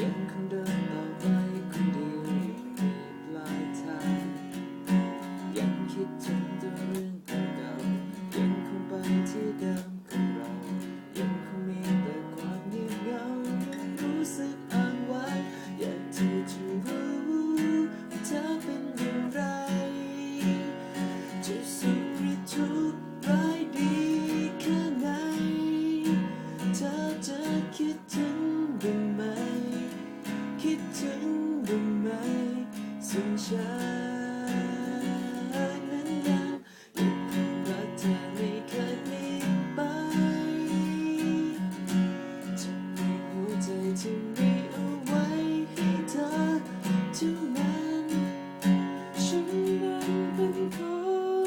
Yeah.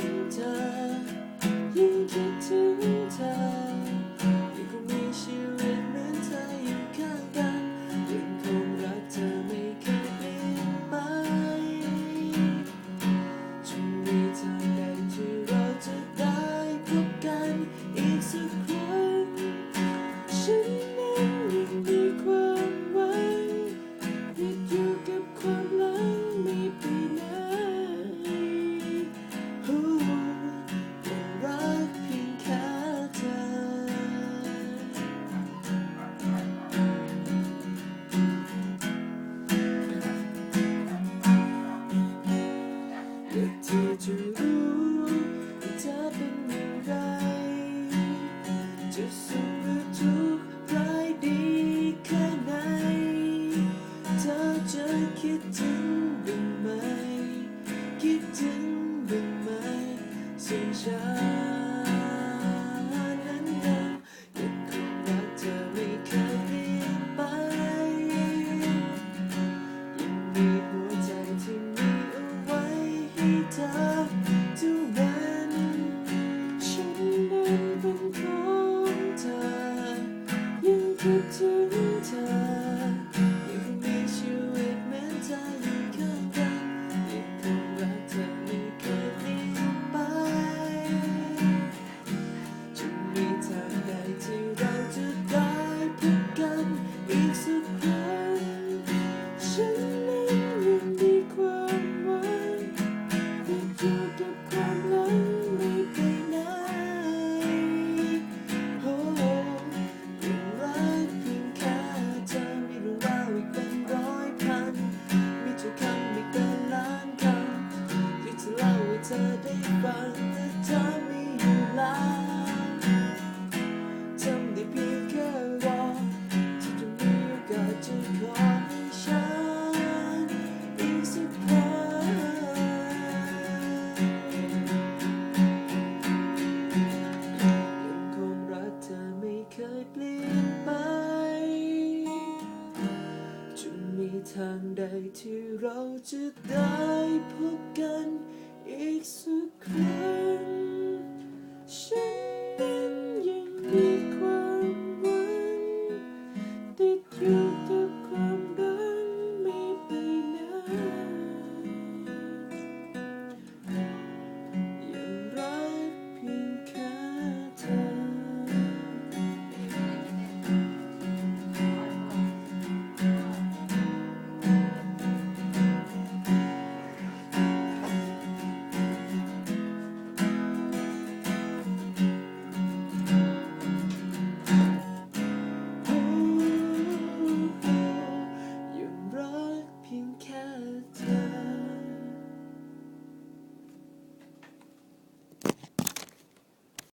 winter. อยากที่จะรู้ว่าเธอเป็นอย่างไร จะสุขหรือทุกข์ร้ายดีแค่ไหน เธอจะคิดถึงบ้างไหม คิดถึงบ้างไหมส่วนฉัน เธอไม่อยู่แล้วทำได้เพียงแค่รอที่จะมีโกาจะขอให้ฉันอีสรั้ยังคงรักเธอไม่เคยเปลี่ยนไปจนมีทางใดที่เราจะได้พบกัน It's a kun. Schen.